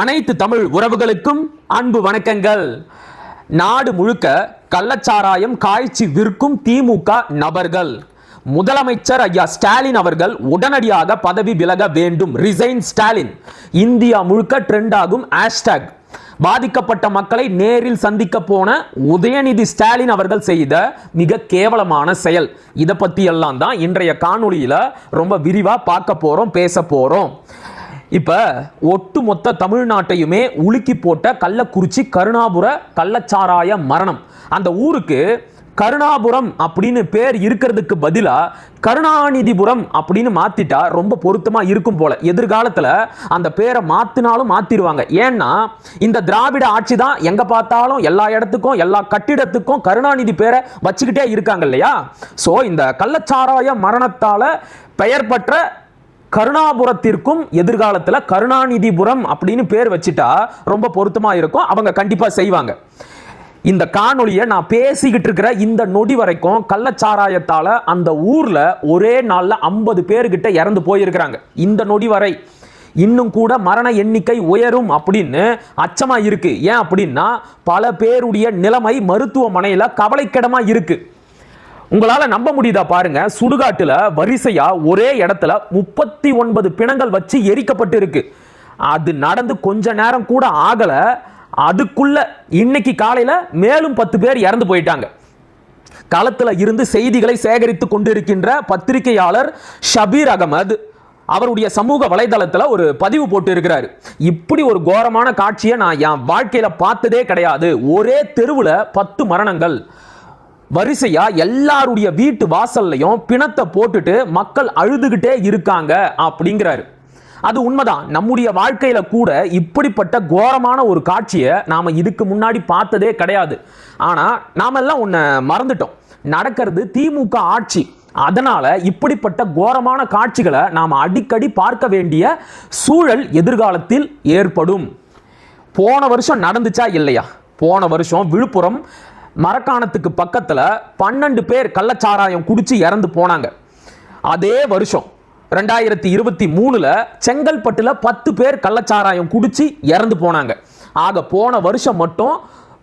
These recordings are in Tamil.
அனைத்து தமிழ் உறவுகளுக்கும் அன்பு வணக்கங்கள். நாடு முழுக்க கள்ளச்சாராயம் காய்ச்சி விற்கும் திமுக நபர்கள். முதலமைச்சர் ஐயா ஸ்டாலின் அவர்கள் உடனடியாக பதவி விலக வேண்டும். ரிசைன் ஸ்டாலின். இந்தியா முழுக்க ட்ரெண்ட் ஆகும். ஹேஷ்டாக் பாதிக்கப்பட்ட மக்களை நேரில் சந்திக்க போன உதயநிதி ஸ்டாலின் அவர்கள் செய்த மிக கேவலமான செயல். இதை பற்றியெல்லாம் தான் இன்றைய காணொளியில் ரொம்ப விரிவாக பார்க்க போகிறோம் பேச போகிறோம் இப்போ ஒட்டுமொத்த தமிழ்நாட்டையுமே உலுக்கி போட்ட கள்ளக்குறிச்சி கருணாபுர கள்ளச்சாராய மரணம். அந்த ஊருக்கு கருணாபுரம் அப்படின்னு பேர் இருக்கிறதுக்கு பதிலாக கருணாநிதிபுரம் அப்படின்னு மாற்றிட்டா ரொம்ப பொருத்தமாக இருக்கும் போல. எதிர்காலத்தில் அந்த பேரை மாற்றினாலும் மாற்றிடுவாங்க ஏன்னா இந்த திராவிட ஆட்சி தான் எங்கே பார்த்தாலும் எல்லா இடத்துக்கும் எல்லா கட்டிடத்துக்கும் கருணாநிதி பேரை வச்சுக்கிட்டே இருக்காங்க இல்லையா? ஸோ இந்த கள்ளச்சாராய மரணத்தால் பெயர் பெற்ற கருணாபுரத்திற்கும் எதிர்காலத்தில் கருணாநிதிபுரம் அப்படின்னு பேர் வச்சுட்டா ரொம்ப பொருத்தமாக இருக்கும். அவங்க கண்டிப்பாக செய்வாங்க. இந்த காணொலியை நான் பேசிக்கிட்டு இருக்கிற இந்த நொடி வரைக்கும் கள்ளச்சாராயத்தால் அந்த ஊரில் ஒரே நாளில் ஐம்பது பேர்கிட்ட இறந்து போயிருக்கிறாங்க. இந்த நொடி வரை. இன்னும் கூட மரண எண்ணிக்கை உயரும் அப்படின்னு அச்சமாக இருக்குது ஏன் அப்படின்னா பல பேருடைய நிலைமை மருத்துவமனையில் கவலைக்கிடமாக இருக்குது உங்களால நம்ப முடியுதா பாருங்க. சுடுகாட்டுல வரிசையா ஒரே இடத்துல முப்பத்தி ஒன்பது பிணங்கள் வச்சு எரிக்கப்பட்டு இருக்கு அது நடந்து கொஞ்ச நேரம் கூட ஆகல. அதுக்குள்ள இன்னைக்கு காலையில மேலும் பத்து பேர் இறந்து போயிட்டாங்க. களத்தில் இருந்து செய்திகளை சேகரித்து கொண்டிருக்கின்ற பத்திரிகையாளர் ஷபீர் அகமது அவருடைய சமூக வலைதளத்தில் ஒரு பதிவு போட்டு இருக்கிறாரு இப்படி ஒரு கோரமான காட்சியை நான் என் வாழ்க்கையில் பார்த்ததே கிடையாது. ஒரே தெருவில் பத்து மரணங்கள். வரிசையா எல்லாருடைய வீட்டு வாசல்லையும் பிணத்தை போட்டுட்டு மக்கள் அழுதுகிட்டே இருக்காங்க அப்படிங்கிறாரு. அது உண்மைதான். நம்முடைய வாழ்க்கையில கூட இப்படிப்பட்ட கோரமான ஒரு காட்சியை நாம இதுக்கு முன்னாடி பார்த்ததே கிடையாது. ஆனா நாம எல்லாம் ஒன்ன மறந்துட்டோம். நடக்கிறது திமுக ஆட்சி. அதனால இப்படிப்பட்ட கோரமான காட்சிகளை நாம் அடிக்கடி பார்க்க வேண்டிய சூழல் எதிர்காலத்தில் ஏற்படும். போன வருஷம் நடந்துச்சா இல்லையா? போன வருஷம் விழுப்புரம் மரக்காணத்துக்கு பக்கத்தில் பன்னெண்டு பேர் கள்ளச்சாராயம் குடித்து இறந்து போனாங்க. அதே வருஷம் ரெண்டாயிரத்தி இருபத்தி மூணில் செங்கல்பட்டில் பத்து பேர் கள்ளச்சாராயம் குடித்து இறந்து போனாங்க. ஆக போன வருஷம் மட்டும்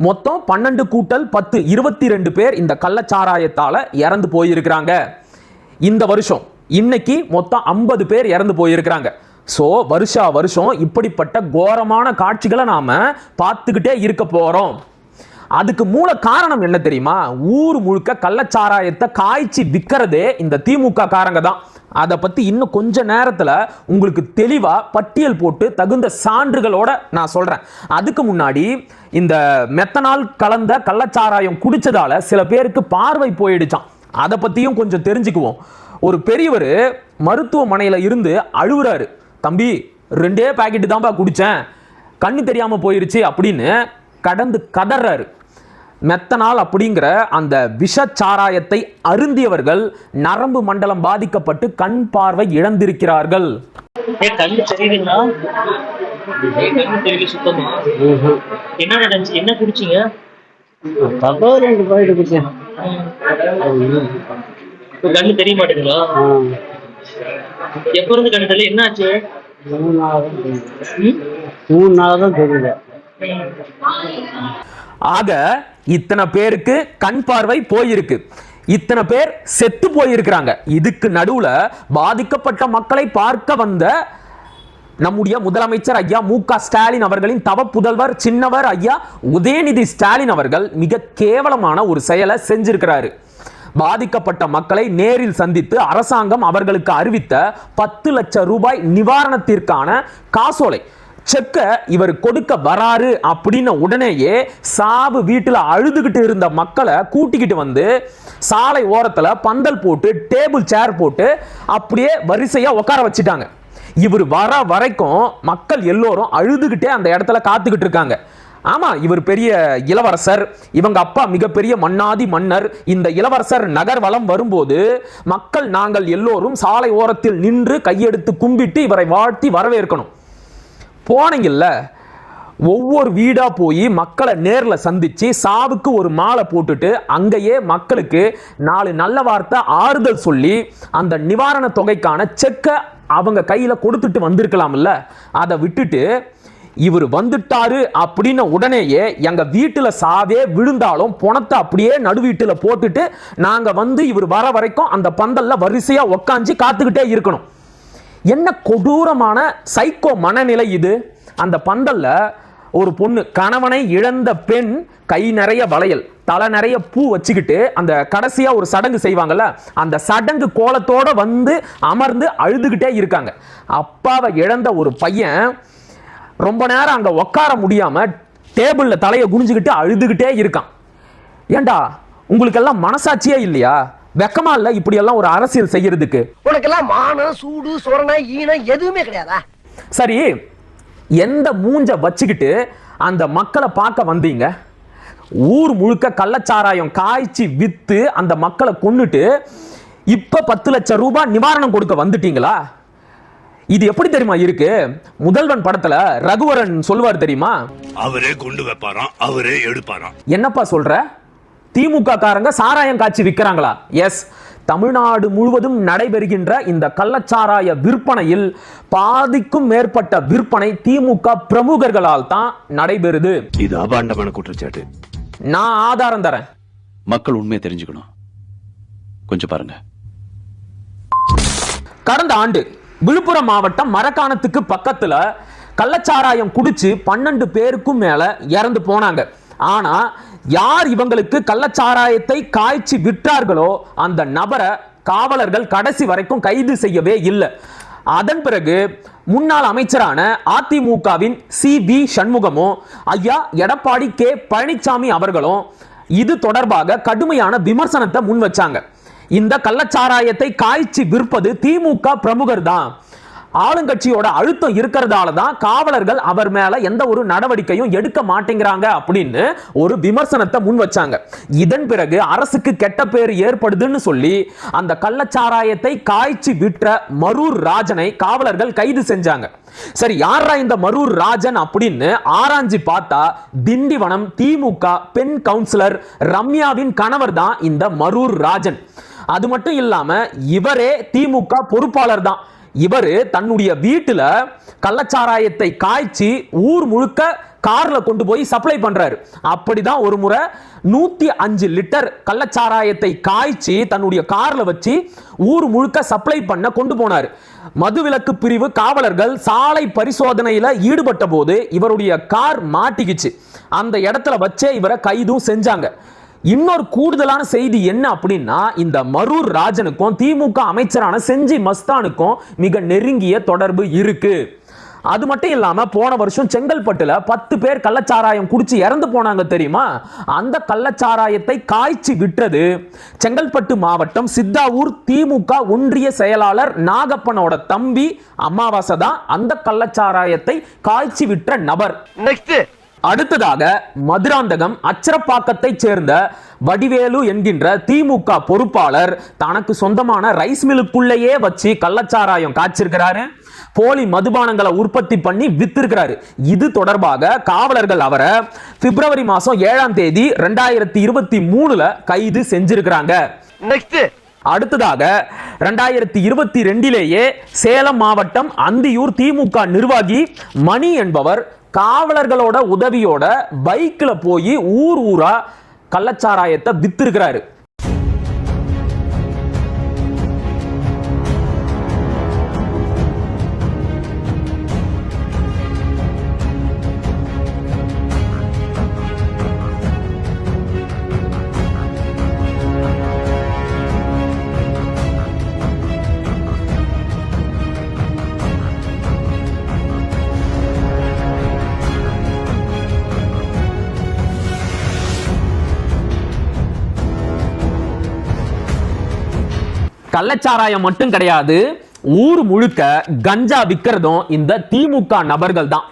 மொத்தம் பன்னெண்டு கூட்டல் பத்து இருபத்தி ரெண்டு பேர் இந்த கள்ளச்சாராயத்தால் இறந்து போயிருக்கிறாங்க. இந்த வருஷம் இன்னைக்கு மொத்தம் ஐம்பது பேர் இறந்து போயிருக்கிறாங்க. ஸோ வருஷா வருஷம் இப்படிப்பட்ட கோரமான காட்சிகளை நாம் பார்த்துக்கிட்டே இருக்க போகிறோம் அதுக்கு மூல காரணம் என்ன தெரியுமா? ஊர் முழுக்க கள்ளச்சாராயத்தை காய்ச்சி விற்கிறதே இந்த திமுக காரங்க தான். அதை பத்தி இன்னும் கொஞ்ச நேரத்துல உங்களுக்கு தெளிவா பட்டியல் போட்டு தகுந்த சான்றுகளோட நான் சொல்றேன். அதுக்கு முன்னாடி இந்த மெத்தனால் கலந்த கள்ளச்சாராயம் குடிச்சதால சில பேருக்கு பார்வை போயிடுச்சான் அதை பத்தியும் கொஞ்சம் தெரிஞ்சுக்குவோம். ஒரு பெரியவர் மருத்துவமனையில இருந்து அழுகுறாரு தம்பி ரெண்டே பாக்கெட்டு தான்ப்பா குடித்தேன் கண்ணு தெரியாமல் போயிருச்சு அப்படின்னு கடந்து கதறாரு. மெத்தனால் அப்படிங்கிற அந்த விஷச்சாராயத்தை அருந்தியவர்கள் நரம்பு மண்டலம் பாதிக்கப்பட்டு கண் பார்வை இழந்திருக்கிறார்கள். என்ன நடந்துச்சு? என்ன குடிச்சீங்க? அப்போ ரெண்டு பாயிண்ட் குடிச்சேன். இப்ப கண்ணு தெரிய மாட்டேங்குங்களா எப்ப இருந்து கண்ணு தெரியல? என்ன ஆச்சு மூணு நாள் தான் தெரியல. ஆக இத்தனை பேருக்கு கண் பார்வை போயிருக்கு. இத்தனை பேர் செத்து போயிருக்கிறாங்க. இதுக்கு நடுவுல பாதிக்கப்பட்ட மக்களை பார்க்க வந்த நம்முடைய முதலமைச்சர் ஐயா மு க ஸ்டாலின் அவர்களின் தவ புதல்வர் சின்னவர் ஐயா உதயநிதி ஸ்டாலின் அவர்கள் மிக கேவலமான ஒரு செயலை செஞ்சிருக்கிறாரு. பாதிக்கப்பட்ட மக்களை நேரில் சந்தித்து அரசாங்கம் அவர்களுக்கு அறிவித்த பத்து லட்சம் ரூபாய் நிவாரணத்திற்கான காசோலை. செக்க இவர் கொடுக்க வராரு அப்படின்ன உடனேயே சாவு வீட்டில் அழுதுகிட்டு இருந்த மக்களை கூட்டிக்கிட்டு வந்து சாலை ஓரத்தில் பந்தல் போட்டு டேபிள் சேர் போட்டு அப்படியே வரிசையாக உட்கார வச்சுட்டாங்க. இவர் வர வரைக்கும் மக்கள் எல்லோரும் அழுதுகிட்டே அந்த இடத்துல காத்துக்கிட்டு இருக்காங்க. ஆமாம் இவர் பெரிய இளவரசர் இவங்க அப்பா மிகப்பெரிய மன்னாதி மன்னர் இந்த இளவரசர் நகர் வளம் வரும்போது மக்கள் நாங்கள் எல்லோரும் சாலை ஓரத்தில் நின்று கையெடுத்து கும்பிட்டு இவரை வாழ்த்தி வரவேற்கணும். போனீங்கல்ல ஒவ்வொரு வீடாக போய் மக்களை நேரில் சந்தித்து சாவுக்கு ஒரு மாலை போட்டுட்டு அங்கேயே மக்களுக்கு நாலு நல்ல வார்த்தை ஆறுதல் சொல்லி அந்த நிவாரண தொகைக்கான செக்கை அவங்க கையில் கொடுத்துட்டு வந்திருக்கலாம்ல அதை விட்டுட்டு இவர் வந்துட்டாரு அப்படின்னு உடனேயே எங்கள் வீட்டில் சாவே விழுந்தாலும் பணத்தை அப்படியே நடு வீட்டில் போட்டுட்டு நாங்கள் வந்து இவர் வர வரைக்கும் அந்த பந்தலில் வரிசையாக உக்காஞ்சி காத்துக்கிட்டே இருக்கணும். என்ன கொடூரமான சைக்கோ மனநிலை இது? அந்த பந்தல்ல ஒரு பொண்ணு கணவனை இழந்த பெண் கை நிறைய வளையல் தலை நிறைய பூ வச்சுக்கிட்டு அந்த கடைசியாக ஒரு சடங்கு செய்வாங்கல்ல அந்த சடங்கு கோலத்தோடு வந்து அமர்ந்து அழுதுகிட்டே இருக்காங்க. அப்பாவை இழந்த ஒரு பையன் ரொம்ப நேரம் அங்கே உட்கார முடியாமல் டேபிளில் தலையை குனிஞ்சுக்கிட்டு அழுதுகிட்டே இருக்கான். ஏண்டா உங்களுக்கெல்லாம் மனசாட்சியே இல்லையா? வெக்கமா இல்ல இப்படி எல்லாம் ஒரு அரசியல் செய்யறதுக்கு? உனக்கெல்லாம் மானம் சூடு சொரணை ஈனம் எதுவுமே கிடையாதா? சரி எந்த மூஞ்ச வச்சுக்கிட்டு அந்த மக்களை பார்க்க வந்தீங்க? ஊர் முழுக்க கள்ளச்சாராயம் காய்ச்சி வித்து அந்த மக்களை கொன்னுட்டு இப்ப பத்து லட்சம் ரூபாய் நிவாரணம் கொடுக்க வந்துட்டீங்களா? இது எப்படி தெரியுமா இருக்கு? முதல்வன் படத்துல ரகுவரன் சொல்லுவார் தெரியுமா? அவரே குண்டு வைப்பாராம் அவரே எடுப்பாராம். என்னப்பா சொல்ற? திமுக காரங்க சாராயம் காய்ச்சி விற்கிறாங்களா எஸ் தமிழ்நாடு முழுவதும் நடைபெறுகின்ற இந்த கள்ளச்சாராய விற்பனையில் பாதிக்கும் மேற்பட்ட விற்பனை திமுக பிரமுகர்களால் தான் நடைபெறுது. இது அபாண்டமான குற்றச்சாட்டு. நான் ஆதாரம் தரேன். மக்கள் உண்மையை தெரிஞ்சுக்கணும். கொஞ்சம் பாருங்க. கடந்த ஆண்டு விழுப்புரம் மாவட்டம் மரக்காணத்துக்கு பக்கத்துல கள்ளச்சாராயம் குடிச்சு பன்னெண்டு பேருக்கும் மேல இறந்து போனாங்க. ஆனா யார் இவங்களுக்கு கள்ளச்சாராயத்தை காய்ச்சி விற்றார்களோ அந்த நபரை காவலர்கள் கடைசி வரைக்கும் கைது செய்யவே இல்லை. அதன் பிறகு முன்னாள் அமைச்சரான அதிமுகவின் சி பி சண்முகமும் ஐயா எடப்பாடி கே பழனிசாமி அவர்களும் இது தொடர்பாக கடுமையான விமர்சனத்தை முன் வச்சாங்க இந்த கள்ளச்சாராயத்தை காய்ச்சி விற்பது திமுக பிரமுகர் தான் ஆளுங்கட்சியோட அழுத்தம் இருக்கிறதால தான் காவலர்கள் அவர் மேல எந்த ஒரு நடவடிக்கையும் எடுக்க மாட்டேங்கிறாங்க அப்படின்னு ஒரு விமர்சனத்தை முன் வச்சாங்க. இதன் பிறகு அரசுக்கு கெட்ட பேர் ஏற்படுதுன்னு சொல்லி அந்த கள்ளச்சாராயத்தை காய்ச்சி விற்ற மரூர் ராஜனை காவலர்கள் கைது செஞ்சாங்க. சரி யாரா இந்த மரூர் ராஜன் அப்படின்னு ஆராய்ஞ்சி பார்த்தா திண்டிவனம் திமுக பெண் கவுன்சிலர் ரம்யாவின் கணவர் தான் இந்த மரூர் ராஜன். அது மட்டும் இல்லாம இவரே திமுக பொறுப்பாளர் தான். இவர் தன்னுடைய வீட்டில் கள்ளச்சாராயத்தை காய்ச்சி ஊர் முழுக்க காரில் கொண்டு போய் சப்ளை பண்றாரு. அப்படிதான் ஒரு முறை நூத்தி அஞ்சு லிட்டர் கள்ளச்சாராயத்தை காய்ச்சி தன்னுடைய காரில் வச்சு ஊர் முழுக்க சப்ளை பண்ண கொண்டு போனார். மதுவிலக்கு பிரிவு காவலர்கள் சாலை பரிசோதனையில் ஈடுபட்ட போது இவருடைய கார் மாட்டிக்கிச்சு. அந்த இடத்துல வச்சே இவரை கைதும் செஞ்சாங்க. இன்னொரு கூடுதலான செய்தி என்ன அப்படின்னா இந்த மரூர் ராஜனுக்கும் திமுக அமைச்சரான செஞ்சி மஸ்தானுக்கும் மிக நெருங்கிய தொடர்பு இருக்கு. அது மட்டும் இல்லாம போன வருஷம் செங்கல்பட்டுல பத்து பேர் கள்ளச்சாராயம் குடிச்சு இறந்து போனாங்க தெரியுமா? அந்த கள்ளச்சாராயத்தை காய்ச்சி விற்றது செங்கல்பட்டு மாவட்டம் சித்தாவூர் திமுக ஒன்றிய செயலாளர் நாகப்பனோட தம்பி அமாவாசை தான் அந்த கள்ளச்சாராயத்தை காய்ச்சி விற்ற நபர். நெக்ஸ்ட் அடுத்ததாக மதுராந்தகம் அச்சரப்பாக்கத்தைச் சேர்ந்த வடிவேலு என்கின்ற திமுக பொறுப்பாளர் தனக்கு சொந்தமான ரைஸ் மில்லுக்குள்ளேயே வச்சு கள்ளச்சாராயம் காய்ச்சிருக்கிறாரு. போலி மதுபானங்களை உற்பத்தி பண்ணி வித்திருக்கிறாரு. இது தொடர்பாக காவலர்கள் அவரை பிப்ரவரி மாசம் ஏழாம் தேதி ரெண்டாயிரத்தி இருபத்தி மூணுல கைது செஞ்சிருக்கிறாங்க. நெக்ஸ்ட் அடுத்ததாக ரெண்டாயிரத்தி இருபத்தி ரெண்டிலேயே சேலம் மாவட்டம் அந்தியூர் திமுக நிர்வாகி மணி என்பவர் காவலர்களோட உதவியோட பைக்கில் போய் ஊர் ஊரா கள்ளச்சாராயத்தை வித்திருக்கிறாரு. கள்ளச்சாராயம் மட்டும் கிடையாது. ஊர் முழுக்க கஞ்சா விற்கிறதும் இந்த திமுக நபர்கள் தான்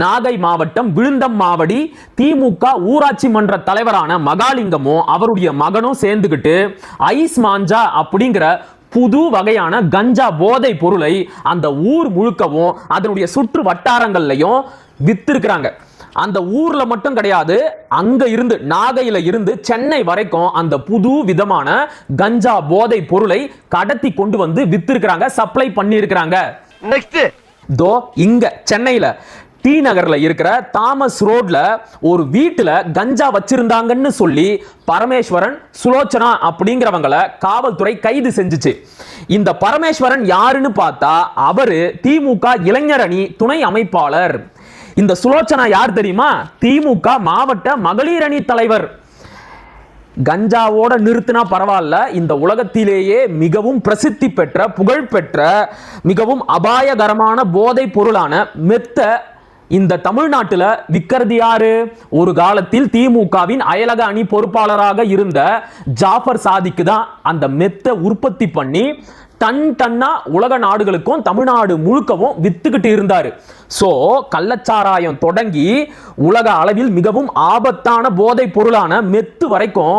நாகை மாவட்டம் விழுந்தம் மாவடி திமுக ஊராட்சி மன்ற தலைவரான மகாலிங்கமும் அவருடைய மகனும் சேர்ந்துக்கிட்டு ஐஸ் மாஞ்சா அப்படிங்கிற புது வகையான கஞ்சா போதை பொருளை அந்த ஊர் முழுக்கவும் அதனுடைய சுற்று வட்டாரங்கள்லையும் வித்திருக்கிறாங்க. அந்த ஊர்ல மட்டும் கிடையாது அங்க இருந்து நாகையில இருந்து சென்னை வரைக்கும் அந்த புது விதமான கஞ்சா போதை பொருளை கடத்தி கொண்டு வந்து வித்திருக்கிறாங்க சப்ளை பண்ணியிருக்கிறாங்க. நெக்ஸ்ட் தோ இங்க சென்னையில டி நகர்ல இருக்கிற தாமஸ் ரோட்ல ஒரு வீட்டுல கஞ்சா வச்சிருந்தாங்கன்னு சொல்லி பரமேஸ்வரன் சுலோச்சனா அப்படிங்கிறவங்கள காவல்துறை கைது செஞ்சுச்சு. இந்த பரமேஸ்வரன் யாருன்னு பார்த்தா அவரு திமுக இளைஞர் அணி துணை அமைப்பாளர். இந்த சுலோச்சனா யார் தெரியுமா? திமுக மாவட்ட மகளிர் அணி தலைவர். கஞ்சாவோட நிறுத்தினா பரவாயில்ல இந்த உலகத்திலேயே மிகவும் பிரசித்தி பெற்ற புகழ்பெற்ற மிகவும் அபாயகரமான போதைப் பொருளான மெத்த இந்த தமிழ்நாட்டில் விக்கிறது யாரு? ஒரு காலத்தில் திமுகவின் அயலக அணி பொறுப்பாளராக இருந்த ஜாஃபர் சாதிக்கு தான் அந்த மெத்தை உற்பத்தி பண்ணி டன் டன்னா உலக நாடுகளுக்கும் தமிழ்நாடு முழுக்கவும் வித்துக்கிட்டு இருந்தாரு. சோ கள்ளச்சாராயம் தொடங்கி உலக அளவில் மிகவும் ஆபத்தான போதைப் பொருளான மெத்து வரைக்கும்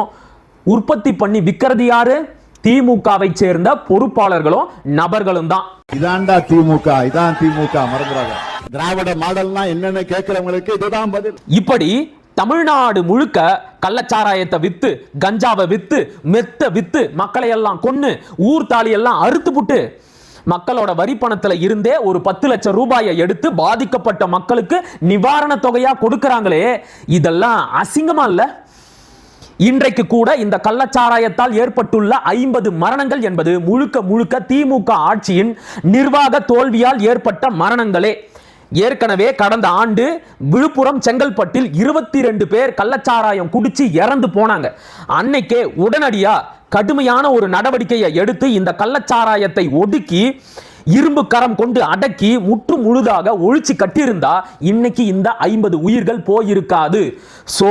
உற்பத்தி பண்ணி விற்கிறது யாரு? திமுகவை சேர்ந்த பொறுப்பாளர்களும் நபர்களும் தான். இதான்டா திமுக இதான் திமுக மறந்துடாத. திராவிட மாடல்னா என்னன்னு கேட்கிறவங்களுக்கு இதுதான் பதில். இப்படி தமிழ்நாடு முழுக்க கள்ளச்சாராயத்தை வித்து கஞ்சாவை வித்து மெத்த வித்து மக்களை எல்லாம் கொன்னு ஊர் தாலி எல்லாம் அறுத்து புட்டு மக்களோட வரி பணத்துல இருந்தே ஒரு பத்து லட்சம் ரூபாயை எடுத்து பாதிக்கப்பட்ட மக்களுக்கு நிவாரண தொகையா கொடுக்கறாங்களே இதெல்லாம் அசிங்கமா இல்ல? இன்றைக்கு கூட இந்த கள்ளச்சாராயத்தால் ஏற்பட்டுள்ள ஐம்பது மரணங்கள் என்பது முழுக்க முழுக்க திமுக ஆட்சியின் நிர்வாக தோல்வியால் ஏற்பட்ட மரணங்களே. ஏற்கனவே கடந்த ஆண்டு விழுப்புரம் செங்கல்பட்டில் இருபத்தி ரெண்டு பேர் கள்ளச்சாராயம் குடிச்சு இறந்து போனாங்க. அன்னைக்கே உடனடியா கடுமையான ஒரு நடவடிக்கையை எடுத்து இந்த கள்ளச்சாராயத்தை ஒடுக்கி இரும்பு கரம் கொண்டு அடக்கி முற்று முழுதாக ஒழிச்சு கட்டியிருந்தா இன்னைக்கு இந்த ஐம்பது உயிர்கள் போயிருக்காது. சோ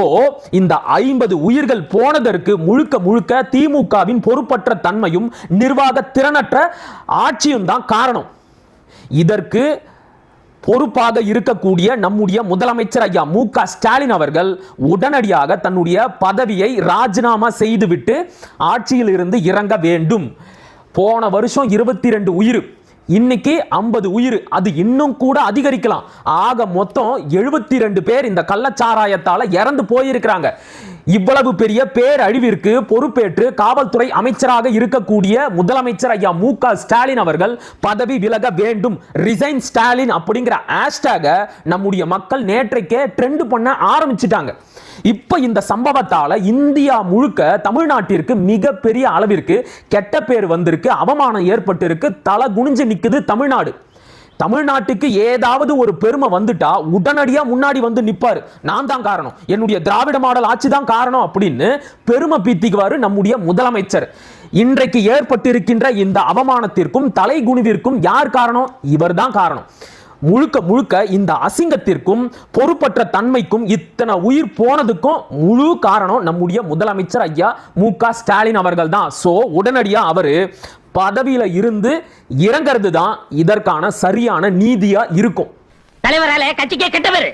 இந்த ஐம்பது உயிர்கள் போனதற்கு முழுக்க முழுக்க திமுகவின் பொறுப்பற்ற தன்மையும் நிர்வாக திறனற்ற ஆட்சியும் தான் காரணம். இதற்கு பொறுப்பாக இருக்கக்கூடிய நம்முடைய முதலமைச்சர் ஐயா மு க ஸ்டாலின் அவர்கள் உடனடியாக தன்னுடைய பதவியை ராஜினாமா செய்துவிட்டு ஆட்சியில் இருந்து இறங்க வேண்டும். போன வருஷம் இருபத்தி ரெண்டு உயிர். இன்னைக்கு ஐம்பது உயிர் அது இன்னும் கூட அதிகரிக்கலாம். ஆக மொத்தம் எழுபத்தி ரெண்டு பேர் இந்த கள்ளச்சாராயத்தால் இறந்து போயிருக்கிறாங்க. இவ்வளவு பெரிய பேரழிவிற்கு பொறுப்பேற்று காவல்துறை அமைச்சராக இருக்கக்கூடிய முதலமைச்சர் ஐயா மு க ஸ்டாலின் அவர்கள் பதவி விலக வேண்டும். ரிசைன் ஸ்டாலின் அப்படிங்கிற ஹேஷ்டேக நம்முடைய மக்கள் நேற்றைக்கே ட்ரெண்ட் பண்ண ஆரம்பிச்சிட்டாங்க. இப்ப இந்த சம்பவத்தால இந்தியா முழுக்க தமிழ்நாட்டிற்கு மிகப்பெரிய அளவிற்கு கெட்ட பேர் வந்திருக்கு அவமானம் ஏற்பட்டிருக்கு தலை குனிஞ்சு நிற்குது தமிழ்நாடு. தமிழ்நாட்டுக்கு ஏதாவது ஒரு பெருமை வந்துட்டா உடனடியா முன்னாடி வந்து நிப்பாரு. நான் தான் காரணம். என்னுடைய திராவிட மாடல் ஆட்சி தான் காரணம் அப்படின்னு பெருமை பீத்திக்குவார் நம்முடைய முதலமைச்சர். இன்றைக்கு ஏற்பட்டிருக்கின்ற இந்த அவமானத்திற்கும் தலைகுனிவிற்கும் யார் காரணம்? இவர்தான் காரணம். முழுக்க முழுக்க இந்த அசிங்கத்திற்கும் பொறுப்பற்ற தன்மைக்கும் இத்தனை உயிர் போனதுக்கும் முழு காரணம் நம்முடைய முதலமைச்சர் ஐயா மு க ஸ்டாலின் அவர்கள் தான் சோ உடனடியா அவரு பதவியில இருந்து இறங்கிறது தான் இதற்கான சரியான நீதியா இருக்கும். தலைவரால கட்சிக்கே கெட்டவர்.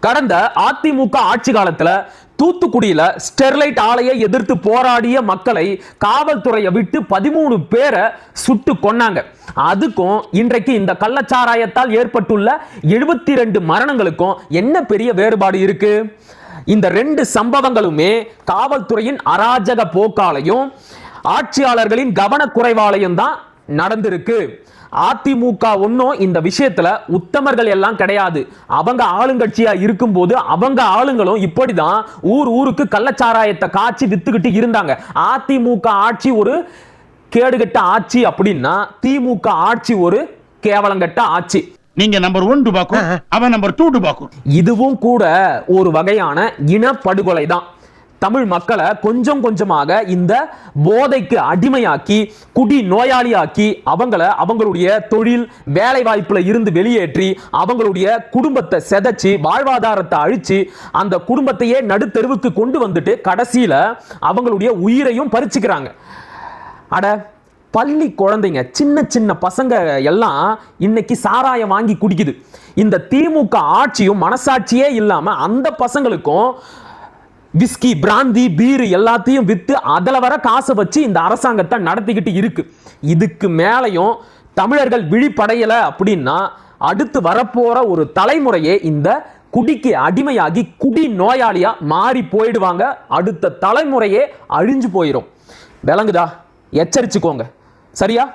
கடந்த அதிமுக ஆட்சி காலத்துல தூத்துக்குடியில் ஸ்டெர்லைட் ஆலையை எதிர்த்து போராடிய மக்களை காவல்துறையை விட்டு பதிமூணு பேரை சுட்டு கொன்னாங்க. அதுக்கும் இன்றைக்கு இந்த கள்ளச்சாராயத்தால் ஏற்பட்டுள்ள எழுபத்தி ரெண்டு மரணங்களுக்கும் என்ன பெரிய வேறுபாடு இருக்கு? இந்த ரெண்டு சம்பவங்களுமே காவல்துறையின் அராஜக போக்காலையும் ஆட்சியாளர்களின் கவனக்குறைவாலையும் தான் நடந்திருக்கு. அதிமுக ஒன்றும் இந்த விஷயத்துல உத்தமர்கள் எல்லாம் கிடையாது. அவங்க ஆளுங்கட்சியா இருக்கும்போது அவங்க ஆளுங்களும் இப்படிதான் ஊர் ஊருக்கு கள்ளச்சாராயத்தை காய்ச்சி வித்துக்கிட்டு இருந்தாங்க. அதிமுக ஆட்சி ஒரு கேடுகட்ட ஆட்சி அப்படின்னா திமுக ஆட்சி ஒரு கேவலங்கட்ட ஆட்சி. நீங்க நம்பர் ஒன் டுபாக்கும் அவன் நம்பர் டூ டுபாக்கும். இதுவும் கூட ஒரு வகையான இனப்படுகொலை தான் தமிழ் மக்களை கொஞ்சம் கொஞ்சமாக இந்த போதைக்கு அடிமையாக்கி குடி நோயாளியாக்கி அவங்கள அவங்களுடைய தொழில் வேலை வாய்ப்புல இருந்து வெளியேற்றி அவங்களுடைய குடும்பத்தை செதைச்சு வாழ்வாதாரத்தை அழிச்சு அந்த குடும்பத்தையே நடுத்தெருவுக்கு கொண்டு வந்துட்டு கடைசியில அவங்களுடைய உயிரையும் பறிச்சுக்கிறாங்க. அட பள்ளி குழந்தைங்க சின்ன சின்ன பசங்க எல்லாம் இன்னைக்கு சாராயம் வாங்கி குடிக்குது. இந்த திமுக ஆட்சியும் மனசாட்சியே இல்லாமல் அந்த பசங்களுக்கும் விஸ்கி பிராந்தி பீரு எல்லாத்தையும் விற்று அதில் வர காசை வச்சு இந்த அரசாங்கத்தை நடத்திக்கிட்டு இருக்கு. இதுக்கு மேலையும் தமிழர்கள் விழிப்படையலை அப்படின்னா அடுத்து வரப்போற ஒரு தலைமுறையே இந்த குடிக்கு அடிமையாகி குடி நோயாளியா மாறி போயிடுவாங்க. அடுத்த தலைமுறையே அழிஞ்சு போயிடும் விளங்குதா? எச்சரிச்சுக்கோங்க. சரியா?